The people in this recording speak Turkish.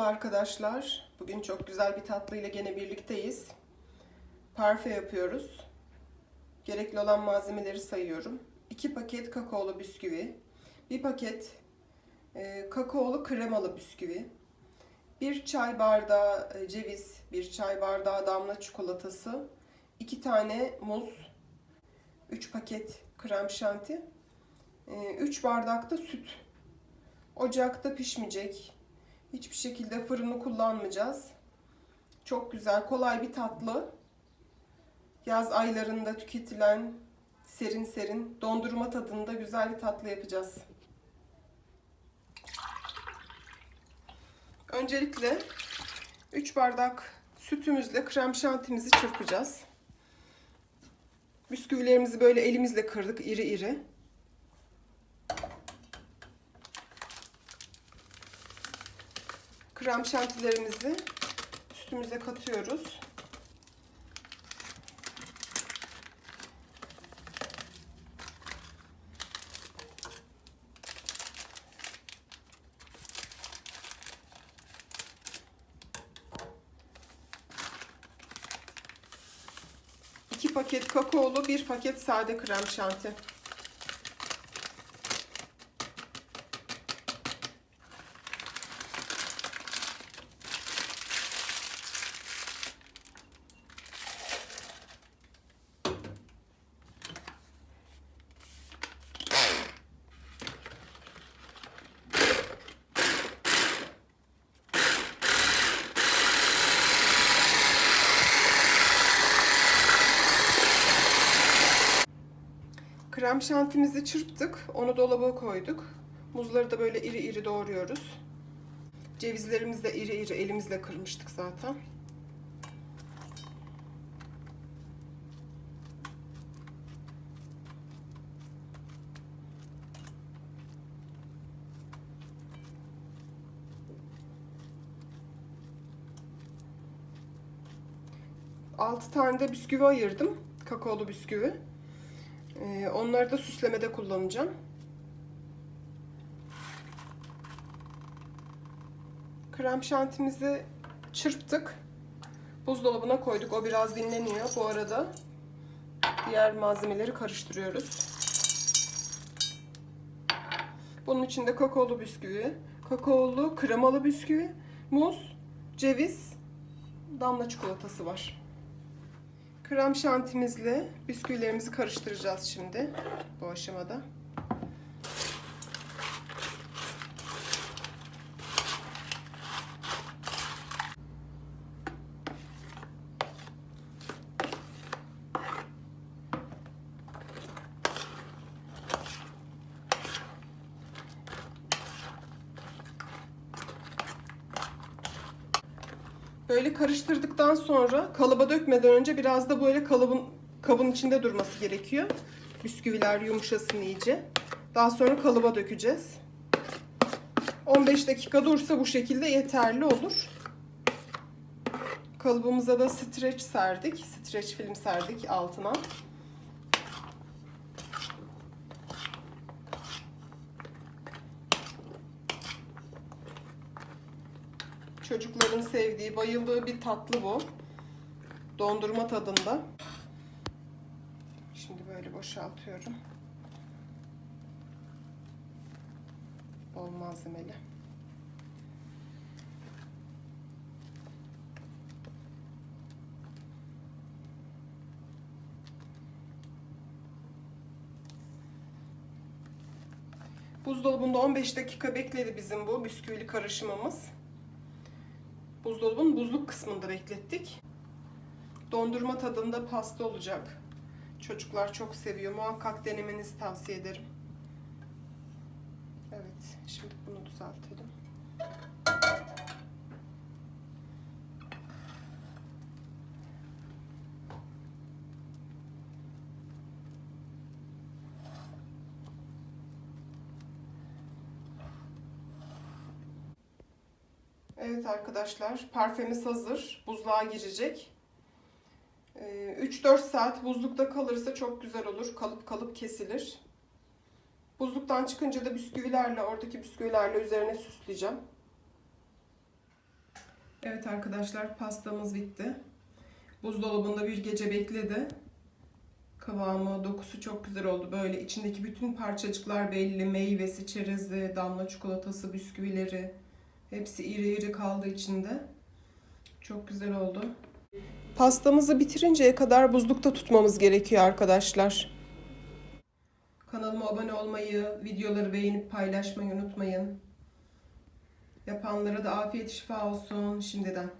arkadaşlar. Bugün çok güzel bir tatlı ile gene birlikteyiz. Parfe yapıyoruz. Gerekli olan malzemeleri sayıyorum. 2 paket kakaolu bisküvi, 1 paket e, kakaolu kremalı bisküvi, 1 çay bardağı e, ceviz, 1 çay bardağı damla çikolatası, 2 tane muz, 3 paket krem şanti, 3 bardak da süt. Ocakta pişmeyecek. Hiçbir şekilde fırını kullanmayacağız. Çok güzel, kolay bir tatlı. Yaz aylarında tüketilen serin serin dondurma tadında güzel bir tatlı yapacağız. Öncelikle 3 bardak sütümüzle krem şantimizi çırpacağız. Bisküvilerimizi böyle elimizle kırdık iri iri. Krem şantilerimizi üstümüze katıyoruz. İki paket kakaolu, bir paket sade krem şanti. Krem şantimizi çırptık. Onu dolaba koyduk. Muzları da böyle iri iri doğruyoruz. Cevizlerimizi de iri iri elimizle kırmıştık zaten. Altı tane de bisküvi ayırdım. Kakaolu bisküvi. Ee, onları da süslemede kullanacağım. Krem şantimizi çırptık. Buzdolabına koyduk. O biraz dinleniyor. Bu arada diğer malzemeleri karıştırıyoruz. Bunun içinde kakaolu bisküvi, kakaolu kremalı bisküvi, muz, ceviz, damla çikolatası var. Krem şantimizle bisküvilerimizi karıştıracağız şimdi bu aşamada. Böyle karıştırdıktan sonra kalıba dökmeden önce biraz da böyle kalıbın kabın içinde durması gerekiyor. Bisküviler yumuşasın iyice. Daha sonra kalıba dökeceğiz. 15 dakika dursa bu şekilde yeterli olur. Kalıbımıza da streç serdik. Streç film serdik altına. Çocukların sevdiği, bayıldığı bir tatlı bu. Dondurma tadında. Şimdi böyle boşaltıyorum. Bol malzemeli. Buzdolabında 15 dakika bekledi bizim bu bisküvili karışımımız. Buzdolabının buzluk kısmında beklettik. Dondurma tadında pasta olacak. Çocuklar çok seviyor. Muhakkak denemenizi tavsiye ederim. Evet, şimdi bunu düzeltelim. Evet arkadaşlar, parfemiz hazır. Buzluğa girecek. 3-4 saat buzlukta kalırsa çok güzel olur. Kalıp kalıp kesilir. Buzluktan çıkınca da bisküvilerle, oradaki bisküvilerle üzerine süsleyeceğim. Evet arkadaşlar pastamız bitti. Buzdolabında bir gece bekledi. Kıvamı, dokusu çok güzel oldu. Böyle içindeki bütün parçacıklar belli. Meyvesi, çerezi, damla çikolatası, bisküvileri. Hepsi iri iri kaldı içinde. Çok güzel oldu. Pastamızı bitirinceye kadar buzlukta tutmamız gerekiyor arkadaşlar. Kanalıma abone olmayı, videoları beğenip paylaşmayı unutmayın. Yapanlara da afiyet şifa olsun şimdiden.